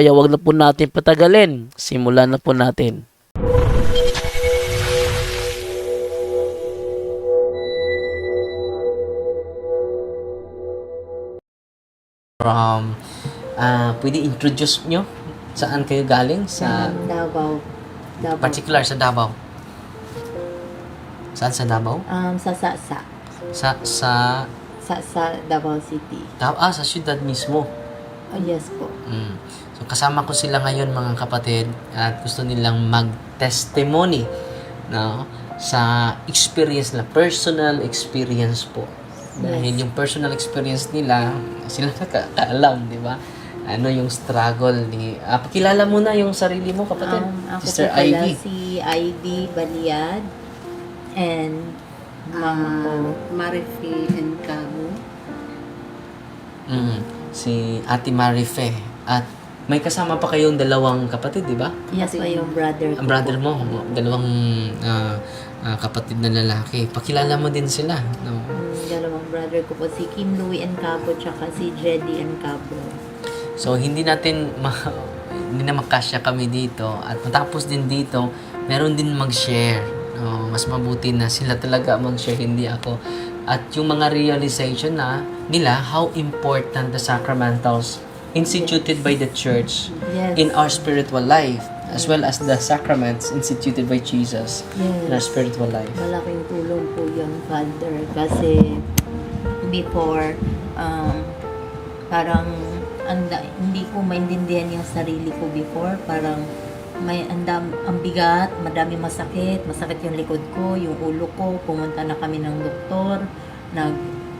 kaya wag na po natin patagalin. Simulan na po natin. From, ah pwede introduce nyo? Saan kayo galing? Sa, Davao. Davao. particular sa Davao. Saan sa Davao? Um, sa sa sa. Sa, sa, Sa sa Davao City. Davao, ah, sa syudad mismo. Oh, yes po. Mm. So, kasama ko sila ngayon mga kapatid at gusto nilang mag-testimony no, sa experience na personal experience po. Dahil yung personal experience nila, sila nakakaalam, di ba? Ano yung struggle ni... Ah, pakilala mo na yung sarili mo, kapatid. Um, ako Sister po pala Ivy. si Ivy Baliad. And mama ko. Marifi and Cabo. Mm. Si Ate Marife. At may kasama pa kayong dalawang kapatid, di ba? Yes pa yung brother ko. Ang brother mo, dalawang ah, ah, kapatid na lalaki. Pakilala mo din sila. No? Mm, dalawang brother ko po. Si Kim Louie and Cabo tsaka si Jedy and Cabo. So, hindi natin ma hindi na makasya kami dito. At matapos din dito, meron din mag-share. No? Mas mabuti na sila talaga mag-share, hindi ako. At yung mga realization na nila, how important the sacramentals instituted by the church Yes. in our spiritual life as well as the sacraments instituted by Jesus in our Yes. spiritual life. Malaking tulong po yung Father kasi before um, parang anda, hindi ko maintindihan yung sarili ko before parang may andam ang bigat, madami masakit, masakit yung likod ko, yung ulo ko, pumunta na kami ng doktor,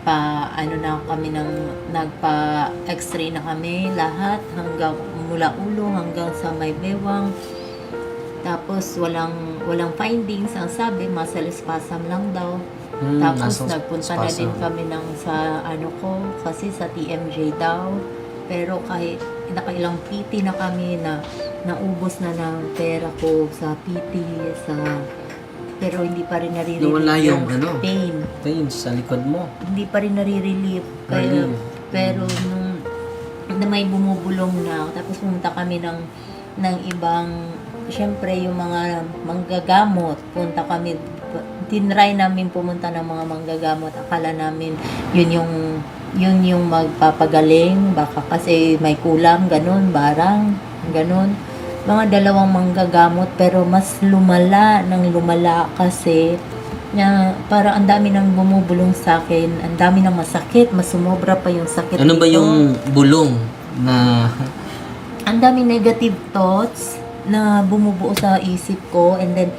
nagpa ano na kami ng nagpa x-ray na kami lahat hanggang mula ulo hanggang sa may bewang. Tapos walang walang findings. Ang sabi muscle spasm lang daw. Hmm, tapos nagpunta na din spasm. kami ng sa ano ko kasi sa TMJ daw. Pero kahit nakailang PT na kami na naubos na ng pera ko sa PT sa pero hindi pa rin naririnig Nawala yung ano? pain Pain sa likod mo. hindi pa rin nare-relieve. Kaya, Relieve. pero nung na may bumubulong na, tapos pumunta kami ng, ng ibang, syempre yung mga manggagamot, punta kami, tinry namin pumunta ng mga manggagamot, akala namin yun yung yun yung magpapagaling, baka kasi may kulang, ganun, barang, ganun. Mga dalawang manggagamot, pero mas lumala ng lumala kasi na parang ang dami nang bumubulong sa akin, ang dami nang masakit, mas sumobra pa yung sakit Ano ba nito. yung bulong na Ang dami negative thoughts na bumubuo sa isip ko and then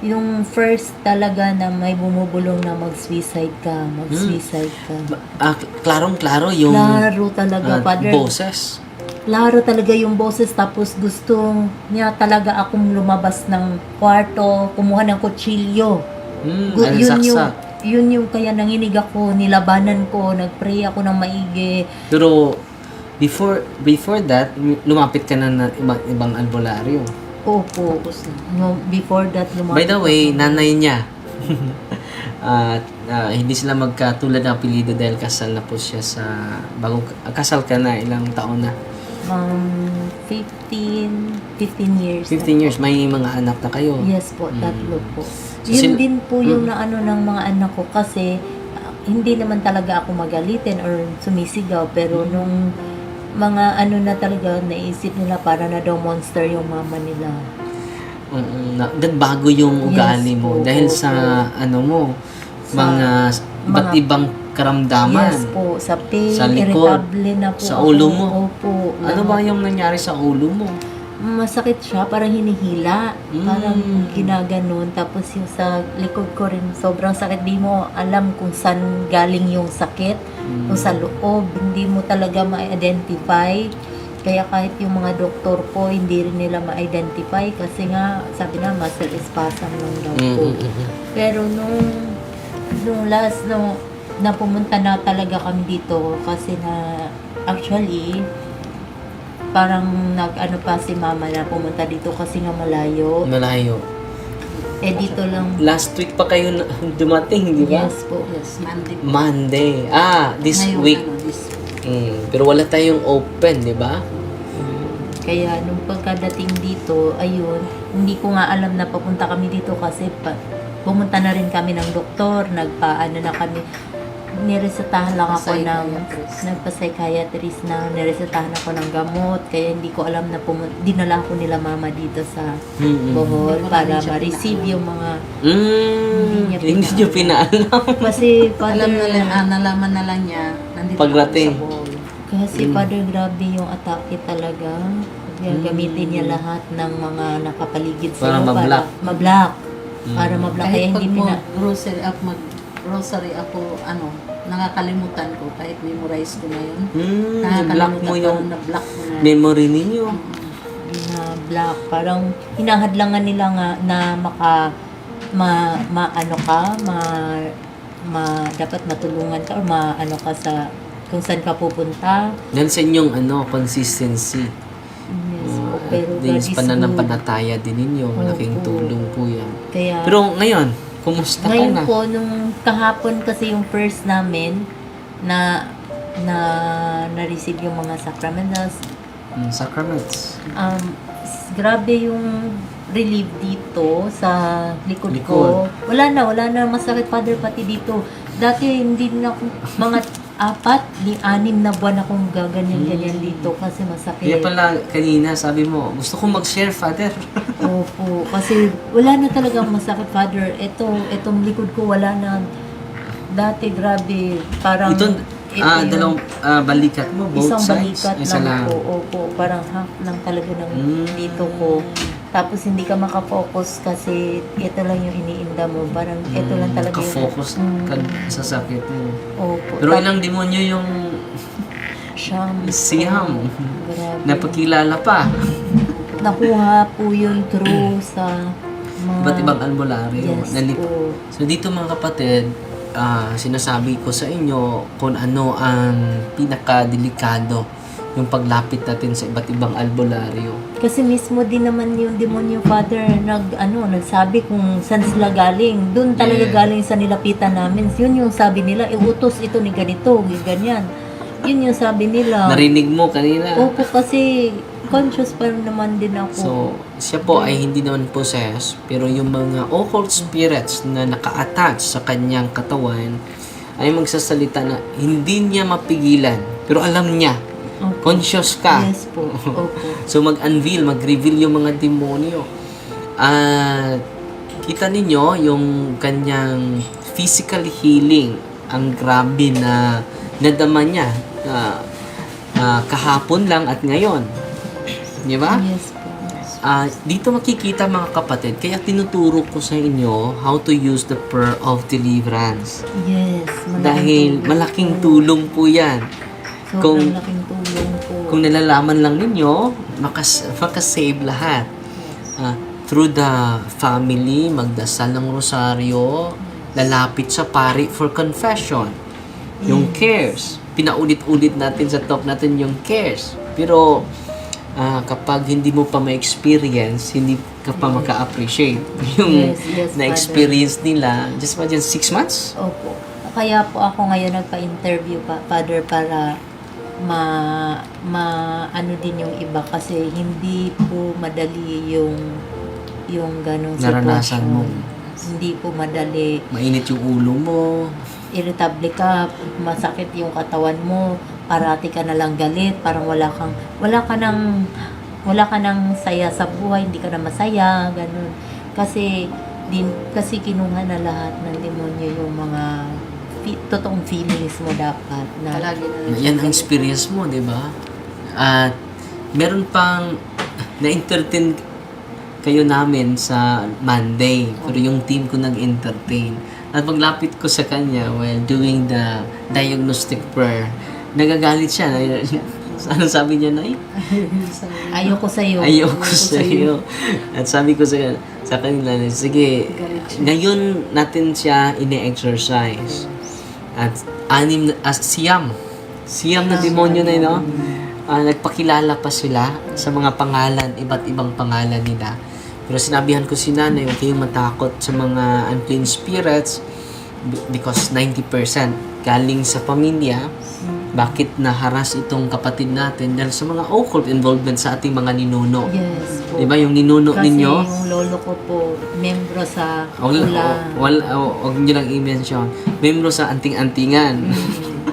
yung first talaga na may bumubulong na mag-suicide ka, mag-suicide ka. ah, klarong-klaro yung Klaro talaga, ah, Father. boses? Klaro talaga yung boses tapos gusto niya talaga akong lumabas ng kwarto, kumuha ng kutsilyo. Hmm, Gu- yun yung saksak. yun yung kaya nanginig ako, nilabanan ko, nagpray ako ng maigi. Pero before before that, lumapit ka na ng ibang, ibang albularyo. Opo. No, before that lumapit By the way, ako. nanay niya. At ah, hindi sila magkatulad ng apelido dahil kasal na po siya sa bagong kasal ka na ilang taon na. Um, 15, 15 years. 15 years may mga anak na kayo. Yes po, Mm. tatlo po. So, Yun sil- din po yung Mm. naano ng mga anak ko kasi ah, hindi naman talaga ako magalitin or sumisigaw pero Mm. nung mga ano na talaga naisip nila para na daw monster yung mama nila. Mm, na, nagbago yung Yes ugali mo po, dahil sa ano mo Sa mga iba't mga- ibang karamdaman. Yes po, sa pain, Sa likod, irritable na po sa ako. ulo mo. Opo. Ano ba yung nangyari sa ulo mo? masakit siya, parang hinihila. Mm. Parang ginaganon. Tapos yung sa likod ko rin, sobrang sakit. Di mo alam kung saan galing yung sakit. Mm. Kung sa loob, hindi mo talaga ma-identify. Kaya kahit yung mga doktor po, hindi rin nila ma-identify. Kasi nga, sabi na, muscle spasm lang daw po. Mm, mm, mm. Pero nung, nung last, no, na pumunta na talaga kami dito kasi na actually parang nag ano pa si mama na pumunta dito kasi nga malayo. Malayo. Eh dito lang. Last week pa kayo na- dumating, di ba? Yes po. Yes, Monday po. Monday. Ah, this Ngayon, week. ano, this week. Mm, pero wala tayong open, di ba? Kaya nung pagkadating dito, ayun, hindi ko nga alam na papunta kami dito kasi pa, pumunta na rin kami ng doktor, nagpaano na kami, niresetahan lang ako ng Psychiatrist. nagpa-psychiatrist na niresetahan ako ng gamot kaya hindi ko alam na pumun- dinala ko nila mama dito sa Mm-mm. Bohol para ma-receive yung mga Mm, Hindi niya hindi niyo pinaalam. kasi father Alam na lang, ah, nalaman na lang niya. Nandito Pagdating. ako sa Bohol. kasi Mm. father grabe yung atake talaga kaya Mm. gamitin niya lahat ng mga nakapaligid sa Para ma-block. ma-block Mm. Para ma-block kaya Kahit pag hindi mo pina grocery ako, mag grocery ako, ano, nakakalimutan ko kahit memorize ko na yun. Mm, block mo ko yung na block mo na. memory ninyo. na black parang hinahadlangan nila nga na maka ma, ma ano ka ma, ma dapat matulungan ka or ma ano ka sa kung saan ka pupunta Yan sa inyong ano, consistency. Pero is pananampalataya din ninyo. Malaking Opo. tulong po yan. kaya Pero ngayon, kumusta ka ngayon na? po nung kahapon kasi yung first namin na na na-receive yung mga sacramentals Mm, sacraments. um, s- grabe yung relief dito sa likod, Likod. ko. Wala na, wala na masakit father pati dito. Dati hindi na ako, mga apat, di anim na buwan akong gaganyan-ganyan dito kasi Kaya masakit. pala kanina sabi mo, gusto kong mag-share, Father. Opo, kasi wala na talagang masakit father. Ito, itong likod ko wala na. Dati grabe, parang Ito, ito ah, yung dalawang ah, balikat mo, both isang sides. balikat Isa lang lang. po. Opo, parang half lang talaga ng Mm. dito ko. Tapos hindi ka makafocus kasi ito lang yung iniinda mo. Parang ito lang talaga yung... Ka-focus Mm. ka sa sakit mo. Opo. Pero Tap- ilang demonyo yung Siyam. siyam. Grabe. napakilala pa. Nakuha po yun through sa mga... Iba't ibang albularyo. Yes Nalip- po. So dito mga kapatid, ah, sinasabi ko sa inyo kung ano ang pinakadelikado yung paglapit natin sa iba't ibang albularyo. Kasi mismo din naman yung demonyo father nag ano nagsabi kung saan sila galing. Doon talaga Yeah. galing sa nilapitan namin. Yun yung sabi nila, iutos ito ni ganito, ni ganyan. Yun yung sabi nila. Narinig mo kanina. Opo kasi conscious pa naman din ako. So, siya po ay hindi naman possessed, pero yung mga occult spirits na naka-attach sa kanyang katawan ay magsasalita na hindi niya mapigilan, pero alam niya, Opo. conscious ka. Yes po. Opo. So mag-unveil, mag-reveal yung mga demonyo. At kita ninyo yung kanyang physical healing, ang grabe na nadama niya ah, ah, kahapon lang at ngayon. Di ba? Yes po. Ah, dito makikita mga kapatid, kaya tinuturo ko sa inyo how to use the prayer of deliverance. Yes. malaking Dahil malaking tulong po yan. Sobrang kung- laking tulong. Kung nalalaman lang ninyo, makas makasave lahat. Ah, through the family, magdasal ng rosaryo, lalapit sa pari for confession. Yung cares. Pinaulit-ulit natin sa top natin yung cares. Pero ah, kapag hindi mo pa ma-experience, hindi ka pa maka-appreciate yung Yes, yes, na-experience nila. Just imagine, six months? Opo. Kaya po ako ngayon nagpa-interview pa, Father, para ma, ma ano din yung iba kasi hindi po madali yung yung ganong Naranasan sitwasyon. mo. Hindi po madali. Mainit yung ulo mo. Irritable ka, masakit yung katawan mo, parati ka na lang galit, parang wala kang wala ka nang wala ka nang saya sa buhay, hindi ka na masaya, ganun. Kasi din kasi kinuha na lahat ng demonyo yung mga totoong feelings mo dapat na Palagi na Yan ang experience mo, di ba? At meron pang na-entertain kayo namin sa Monday. Pero yung team ko nag-entertain. At paglapit ko sa kanya while doing the diagnostic prayer, nagagalit siya. Ano sabi niya na? Ayoko sa'yo. Ayoko sa iyo. At sabi ko sa, sa kanila, sige, ngayon natin siya ine-exercise. At anim, na, as siyam. Siyam na demonyo na yun, no? Ah, nagpakilala pa sila sa mga pangalan, iba't ibang pangalan nila. Pero sinabihan ko si nanay, huwag kayong matakot sa mga unclean spirits because 90% galing sa pamilya. Bakit naharas itong kapatid natin? Dahil sa mga occult involvement sa ating mga ninuno. Yes po. Di ba yung ninuno Kasi ninyo? yung lolo ko po, membro sa Huwag Ula. wal, huwag nyo lang i-mention. Membro sa anting-antingan.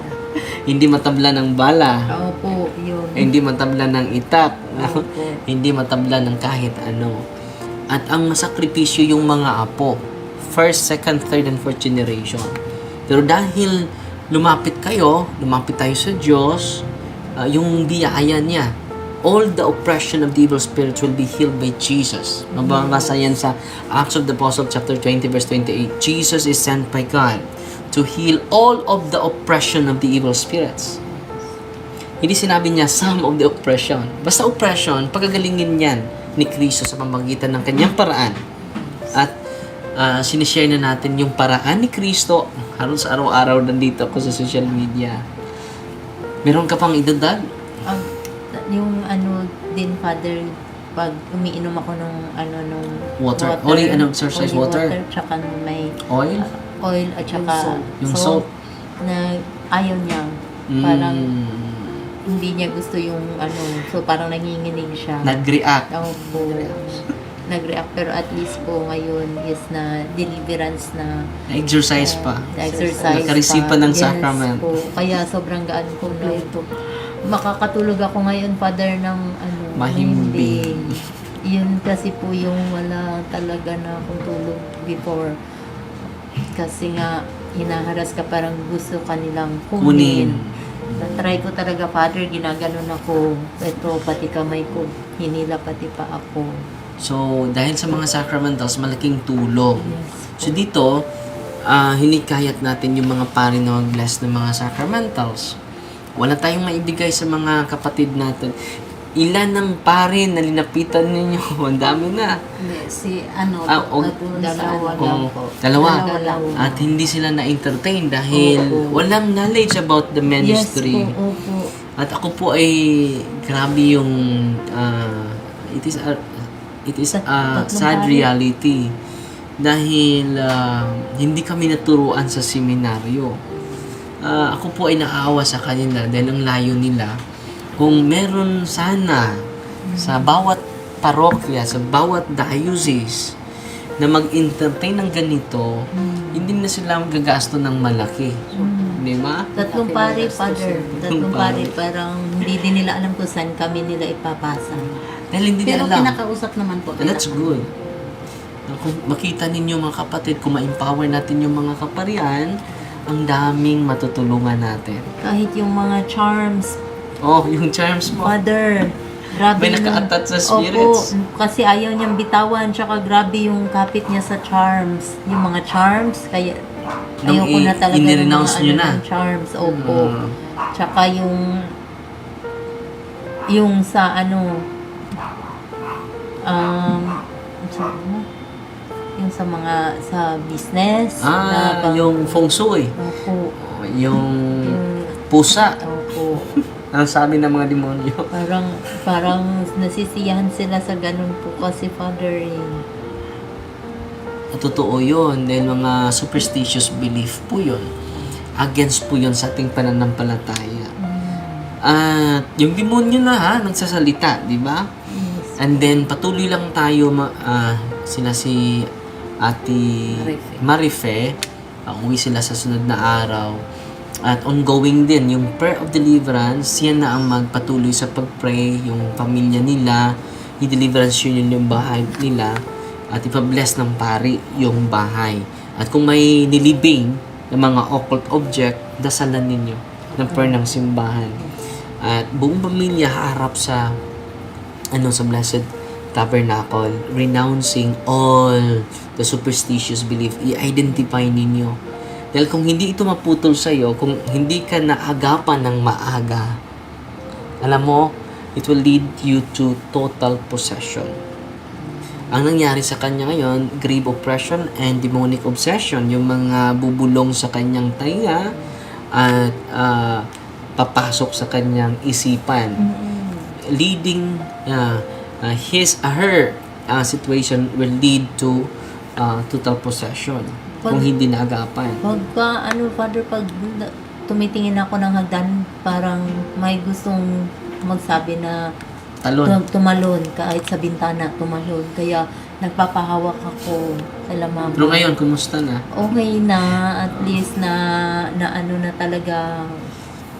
Hindi matabla ng bala. Opo, yun. Hindi matabla ng itak. Opo. Hindi matabla ng kahit ano. At ang masakripisyo yung mga apo. First, second, third, and fourth generation. Pero dahil lumapit kayo, lumapit tayo sa Diyos, ah, yung biyaya niya, all the oppression of the evil spirits will be healed by Jesus. Mababasa yan sa Acts of the Apostle chapter 20 verse 28. Jesus is sent by God to heal all of the oppression of the evil spirits. Hindi sinabi niya some of the oppression. Basta oppression, pagagalingin yan ni Kristo sa pamamagitan ng kanyang paraan. At uh, sinishare na natin yung paraan ni Kristo. Halos araw-araw nandito ako sa social media. Meron ka pang idagdag? Ang, yung ano din, Father, pag umiinom ako nung ano nung Water. Only, ano, exercise holy water. tsaka may Oil? oil at tsaka Yung salt, soap. na ayaw niya. Parang Mm, hindi niya gusto yung ano, so parang nanginginig siya. nag-react. Po, nag-react. Pero at least po ngayon is na deliverance na Na-exercise pa. exercise Nakareceive pa ng Yes sacrament. Po. Kaya sobrang gaan po na ito. Makakatulog ako ngayon, Father, ng ano, Mahimbing. Yun kasi po yung wala talaga na akong tulog before. Kasi nga, hinaharas ka parang gusto kanilang Kunin. kunin. Na-try ko talaga, Father, ginaganon ako. Ito, pati kamay ko, hinila pati pa ako. So, dahil sa mga sacramentals, malaking tulong. Yes. So dito, ah hinikayat natin yung mga pari na mag-bless ng mga sacramentals. Wala tayong maibigay sa mga kapatid natin. Ilan ng pari na linapitan ninyo? Ang dami na. Hindi, si ano, Ah, sa Dalawa lang po. dalawa. Dalawa. At hindi sila na-entertain dahil Opo. walang knowledge about the ministry. Yes po, opo. At ako po ay grabe yung ah, it is a it is a Tatlong sad reality dahil ah, hindi kami naturuan sa seminaryo. Ah, ako po ay naawa sa kanila dahil ang layo nila kung meron sana sa bawat parokya, sa bawat diocese na mag-entertain ng ganito, hindi na sila magagasto ng malaki. Di ba? Tatlong pari, Father. Tatlong pari, parang hindi din nila alam kung saan kami nila ipapasa. Dahil hindi Pero nila alam. kinakausap naman po. And that's good. Kung makita ninyo mga kapatid, kung ma-empower natin yung mga kaparian, ang daming matutulungan natin. Kahit yung mga charms, Oh, yung charms mo. Father, grabe May yung- naka-attach sa spirits. Opo, kasi ayaw niyang bitawan, tsaka grabe yung kapit niya sa charms. Yung mga charms, kaya Nung ayaw ko na talaga ng mga inirenounce ano niyo na. charms. Opo. Mm. Tsaka yung yung sa ano um yung sa mga sa business Ah, pang- yung feng shui. Opo. Yung Yung, pusa. opo. Ang sabi ng mga demonyo. Parang, parang nasisiyahan sila sa ganun po kasi Father eh. Totoo yun. Dahil mga superstitious belief po yun. Against po yun sa ating pananampalataya. At yung demonyo na ha, nagsasalita, di ba? And then, patuloy lang tayo, ma- ah, sila si Ate Marife. Marife, ah, uwi sila sa sunod na araw. At ongoing din, yung prayer of deliverance, yan na ang magpatuloy sa pag-pray, yung pamilya nila, i-deliverance yun yung bahay nila, at ipabless ng pari yung bahay. At kung may nilibing ng mga occult object, dasalan ninyo ng prayer ng simbahan. At buong pamilya haharap sa ano sa Blessed Tabernacle, renouncing all the superstitious belief, i-identify ninyo. Dahil kung hindi ito maputol sa iyo, kung hindi ka naagapan ng maaga, alam mo, it will lead you to total possession. Ang nangyari sa kanya ngayon, grave oppression and demonic obsession, yung mga bubulong sa kanyang tainga at ah, papasok sa kanyang isipan leading uh, uh, his uh, her uh, situation will lead to uh, total possession kung Pag- hindi naagapan. Pagka, ano, Father, pag tumitingin ako ng hagdan, parang may gustong magsabi na Talon. tum- tumalon, kahit sa bintana, tumalon. Kaya, nagpapahawak ako sa lamang. Pero ngayon, kumusta na? Okay na, at least na, na ano na talaga,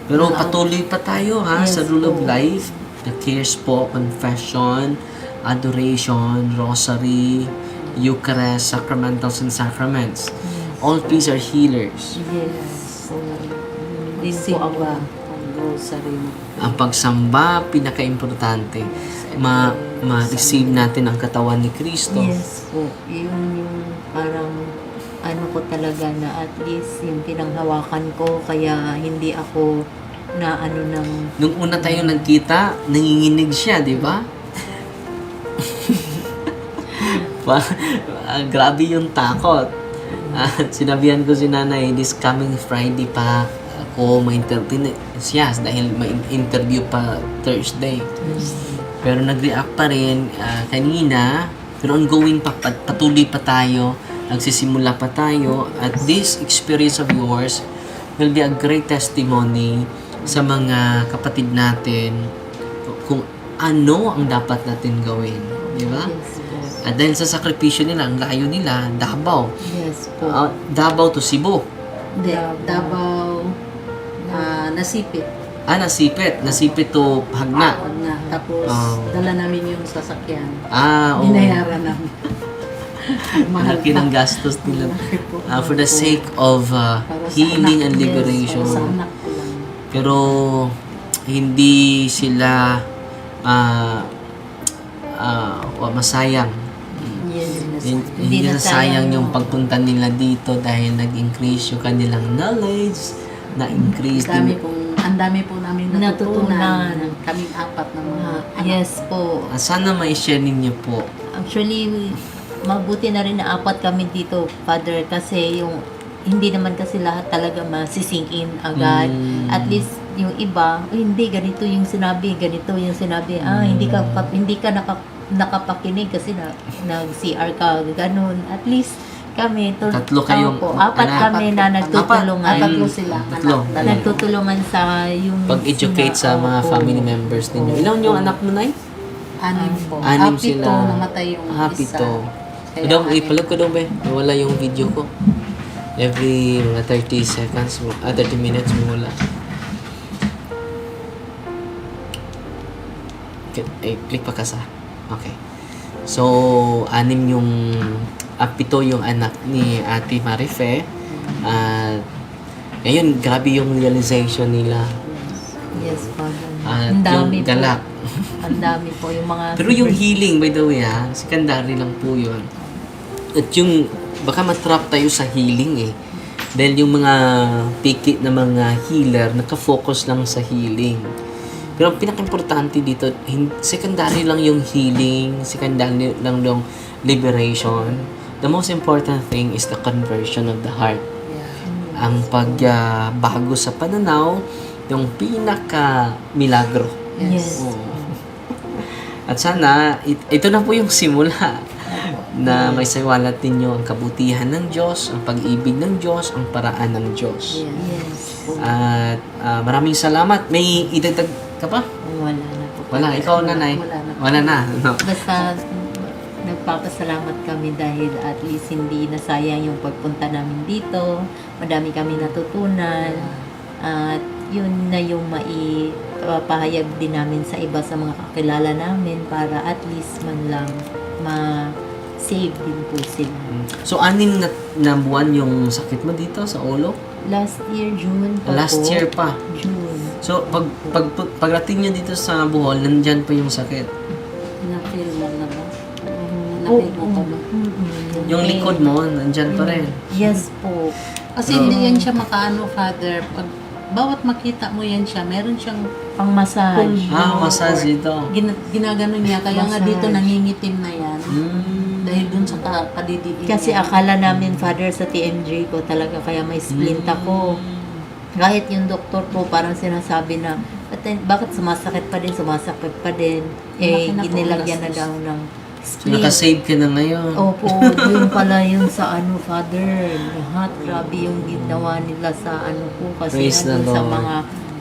Pero patuloy pa tayo ha Yes sa rule of po. life. The cares po, confession, adoration, rosary, Eucharist, sacramentals and sacraments. All these are healers. yes. So, din po ako. Simba, ang rosary. Ang pagsamba, pinaka-importante. Ma, ma-receive natin ang katawan ni Kristo. Yes po. Yun yung parang ano ko talaga na at least yung pinanghawakan ko kaya hindi ako na ano ng Nung una tayo nagkita, nanginginig siya, di ba? Pa, ah, grabe yung takot. At sinabihan ko si nanay, this coming Friday pa ako ma-entertain siya dahil may interview pa Thursday. Pero nag-react pa rin ah, kanina, pero ongoing pa, pat- patuloy pa tayo, nagsisimula pa tayo, at this experience of yours will be a great testimony sa mga kapatid natin kung ano ang dapat natin gawin. Di ba? yes po. At dahil sa sakripisyo nila, ang layo nila, Davao. Yes po. Ah, Davao to Cebu. Hindi. Davao, ah, nasipit. Ah, nasipit. Nasipit to Hagna. Wag na. Tapos, Oh. dala namin yung sasakyan. Ah, oo. Binayaran namin. Malaki ng gastos nila. Ah, for the sake of ah, sa healing and Yes, liberation. Sa anak. Pero hindi sila ah ah, wa- masayang. Hindi Hindi na sayang yung pagpunta nila dito dahil nag-increase yung kanilang knowledge, na-increase Ang dami din. pong, ang dami po namin Natutunan. natutunan. Kaming apat na mga anak. yes po. Ah, sana mai-share ninyo po. Actually, mabuti na rin na apat kami dito, Father, kasi yung hindi naman kasi lahat talaga masisink in agad. Mm. At least yung iba, "Uy, hindi ganito yung sinabi, ganito yung sinabi. Ah, hindi ka pa- hindi ka naka, nakapakinig kasi na nag-CR ka, ganun. At least kami, tul- Tatlo kayong Opo, apat anak. kami na nagtutulungan. Apat, tatlo sila. tatlo. Anak. Nagtutulungan sa yung Pag-educate sa mga opo. family members ninyo. Ilan yung anak mo, Nay? Anim po. Anim pito, sila. namatay yung Ah, isa. pito. Kaya Kadong, anim. ipalag ko daw ba? Wala yung video ko. Every mga 30 seconds, ah, 30 minutes mo wala. Okay, eh, click pa ka sa. Okay. So, anim yung, ah, pito yung anak ni Ate Marife. At, ngayon, grabe yung realization nila. Yes, Father. At Ang dami yung galak. Ang dami po yung mga Pero yung healing, by the way ha, secondary lang po yun. At yung, baka matrap tayo sa healing eh. Dahil yung mga piki na mga healer, nakafocus lang sa healing. Pero ang pinaka-importante dito, secondary lang yung healing, secondary lang yung liberation. The most important thing is the conversion of the heart. Ang pagbago sa pananaw, yung pinaka-milagro. Yes. Oo. At sana, it- ito na po yung simula na may sawalat ninyo ang kabutihan ng Diyos, ang pag-ibig ng Diyos, ang paraan ng Diyos. Yes. At ah, maraming salamat. May idagdag ka pa? Wala na po. Wala, ikaw nanay. Wala na. Wala na. No. Basta nagpapasalamat kami dahil at least hindi nasayang yung pagpunta namin dito. Madami kami natutunan. At yun na yung maipapahayag din namin sa iba sa mga kakilala namin para at least man lang ma-save din po sila. So, anim na, na buwan yung sakit mo dito sa ulo? Last year, June pa Last po. year pa. June. So, pag, pag, pagdating nyo dito sa Bohol, nandyan pa yung sakit. Nakita Oo. ko ba? Mm-mm. Yung Eh, likod mo, nandyan pa rin. Yes po. Kasi hindi yan siya makaano, Father. Pag bawat makita mo yan siya, meron siyang Pang massage. Ah, massage ito. gina, ginagano niya. Kaya nga Massage. dito nangingitim na yan. Mm. Dahil dun sa ka- kadidiin Kasi akala namin, Father, sa TMJ ko talaga, kaya may splint ako. Kahit yung doktor po, parang sinasabi na, "Ba't- bakit sumasakit pa din, sumasakit pa din. Eh, Laki na po, inilagyan na gastos. daw ng splint. nakasave ka na ngayon. Opo, yun pala yun sa ano, Father. Lahat, grabe yung ginawa nila sa ano ko. Kasi Praise the ano, sa Lord. mga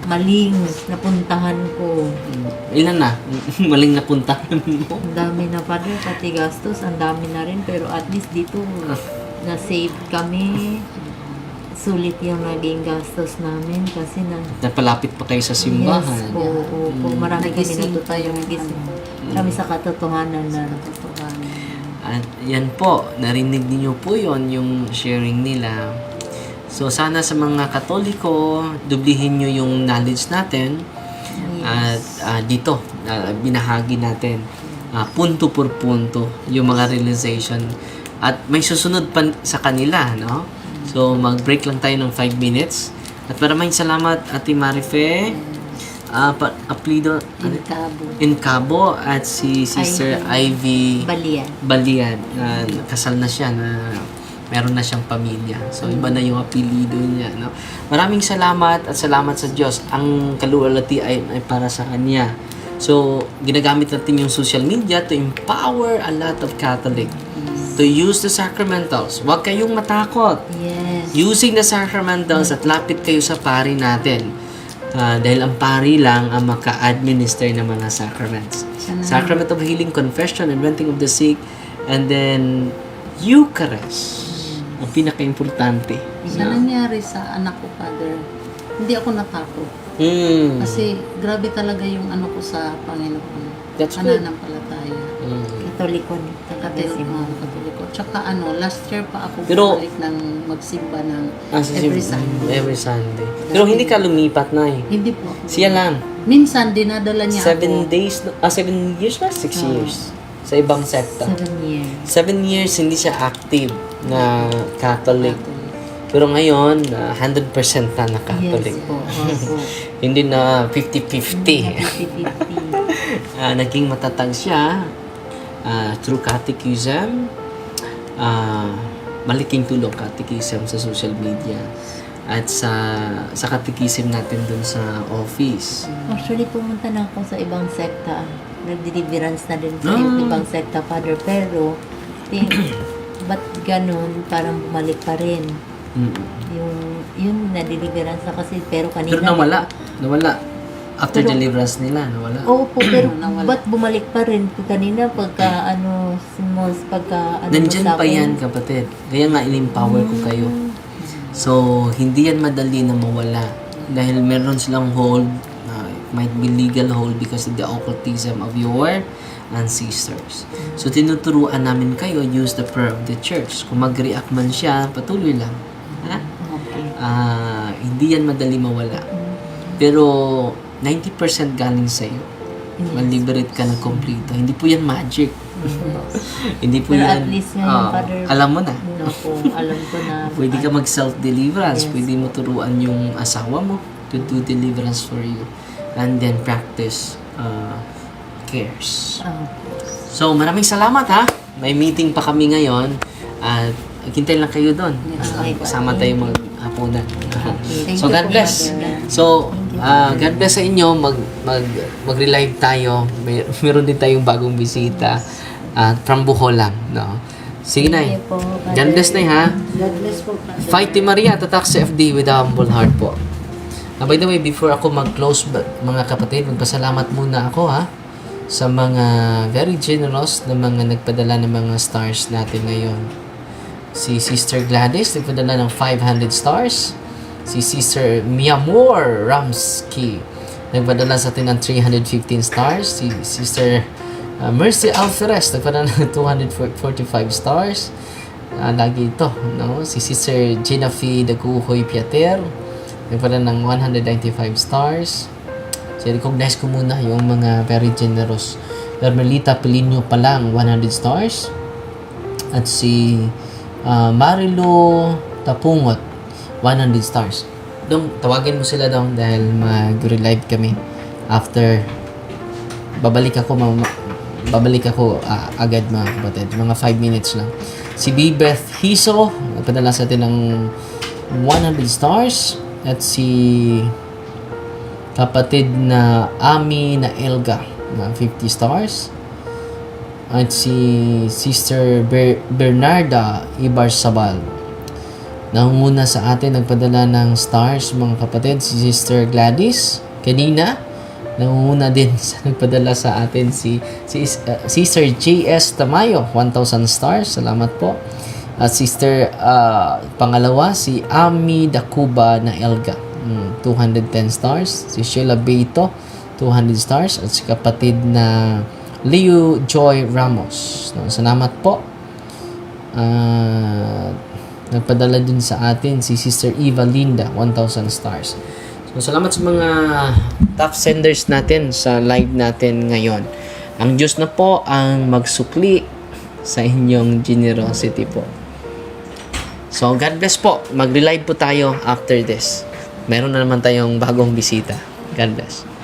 maling napuntahan ko. Ilan na? Maling napuntahan mo. Ang dami na, Father, pati gastos, ang dami na rin. Pero at least dito, na-save kami. Sulit yung naging gastos namin kasi na Napalapit pa kayo sa Yes simbahan. po, opo. Marami kami Nagising natutunan. tayong Nagising. Kami sa katotohanan na Katotohanan. At yan po, narinig niyo po yon yung sharing nila. So sana sa mga katoliko, dublihin nyo yung knowledge natin. At ah, dito, ah, binahagi natin ah, punto por punto yung mga realization. At may susunod pa sa kanila, no? So mag-break lang tayo ng 5 minutes. At maraming salamat Ate Marife, ah, pa, Aplido, ano? Inkabo. in Cabo at si Sister Ivy balian. Balian na kasal na siya na meron na siyang pamilya. So iba na yung apelido niya, no. Maraming salamat at salamat sa Diyos. Ang kaluwalhati ay, ay para sa kanya. So ginagamit natin yung social media to empower a lot of Catholic to use the sacramentals. Huwag kayong matakot Yes. using the sacramentals at lapit kayo sa pari natin. Ah, dahil ang pari lang ang maka-administer ng mga sacraments. Sacrament of healing, confession, and renting of the sick, and then Eucharist. Ang pinaka-importante. Sa nangyari sa anak ko, Father, hindi ako natakot. Mm. Kasi grabe talaga yung ano ko sa Panginoon. That's good. Pananampalataya. Mm. Katoliko ni Katoliko, mga katoliko. Tsaka ano, last year pa ako Pero- bumalik ng magsimba ng Ah, every Sunday. Every Sunday. Pero hindi ka lumipat na eh. Hindi po. Siya lang. Minsan, dinadala niya Seven ako. days, na- ah, seven years na? Six Oo. years. Sa ibang sekta. Seven years. Seven years hindi siya active na Catholic. Pero ngayon, ah, 100% na na Catholic. Yes po. Hindi na 50-50. 50-50. Ah, naging matatag siya ah, through catechism. ah, malaking tulong catechism sa social media at sa sa catechism natin dun sa office. Actually, pumunta na ako sa ibang sekta. Nag-deliverance na din sa Ah. ibang sekta, Father. Pero, ganun? Parang bumalik pa rin. Mm. Yung, yun, na-deliverance na kasi. Pero kanina... Pero nawala. Nawala. After Pero- deliverance nila, nawala. Oo po, pero Nawala. ba't bumalik pa rin? Kanina, pagka ano, smos, pagka ano Nandyan sa pa akin. yan, kapatid. Kaya nga, in-empower ko kayo. So, hindi yan madali na mawala. Dahil meron silang hold, uh, it might be legal hold because of the occultism of your ancestors. So, tinuturuan namin kayo, use the prayer of the church. Kung mag-react man siya, patuloy lang. Ha? Okay. Ah, hindi yan madali mawala. Pero, 90% galing sa'yo. Maliberate ka ng kompleto. Hindi po yan magic. hindi po Pero yan... at least ngayon, Ah, Father, alam mo na. Po, alam ko na. Pwede ka mag-self-deliverance. Yes. Pwede mo turuan yung asawa mo to do deliverance for you. And then practice uh, cares. Ah, So, maraming salamat ha. May meeting pa kami ngayon. At hintay lang kayo doon. Okay. Kasama tayo mag-hapunan. So, God bless. So, ah, God bless sa inyo. Mag, mag, mag-relive tayo. May, meron din tayong bagong bisita. At from Bohol lang. No? Sige na. God bless na ha. God bless po, Father. Fight Team Maria, tatak sa FD with a humble heart po. Ah, by the way, before ako mag-close, mga kapatid, magpasalamat muna ako ha sa mga very generous na mga nagpadala ng mga stars natin ngayon. Si Sister Gladys, nagpadala ng 500 stars. Si Sister Miamor Ramsky, nagpadala sa atin ng 315 stars. Si Sister uh, Mercy Alferez, nagpadala ng 245 stars. Ah, lagi ito, no? Si Sister Gina Fee Daguhoy Piater, nagpadala ng 195 stars. So, recognize ko muna yung mga very generous. Carmelita Pelinio pa lang, 100 stars. At si ah, Marilo Tapungot, 100 stars. Dong, tawagin mo sila dong dahil mag-relive kami after babalik ako mama, babalik ako ah, agad mga kapatid. Mga 5 minutes lang. Si B. Beth Hiso, nagpadala sa atin ng 100 stars. At si kapatid na Ami na Elga na 50 stars. At si Sister Ber- Bernarda Ibarsabal. Nangunguna sa atin, nagpadala ng stars, mga kapatid, si Sister Gladys. Kanina, nangunguna din sa nagpadala sa atin si, si uh, Sister J.S. Tamayo, 1,000 stars. Salamat po. At Sister, uh, pangalawa, si Ami Dakuba na Elga, mm, 210 stars. Si Sheila Beito, 200 stars. At si kapatid na Leo Joy Ramos. No, salamat po. Ah, nagpadala din sa atin si Sister Eva Linda, 1,000 stars. So, salamat sa mga top senders natin sa live natin ngayon. Ang Diyos na po ang magsukli sa inyong generosity po. So, God bless po. Mag-relive po tayo after this. Meron na naman tayong bagong bisita. God bless.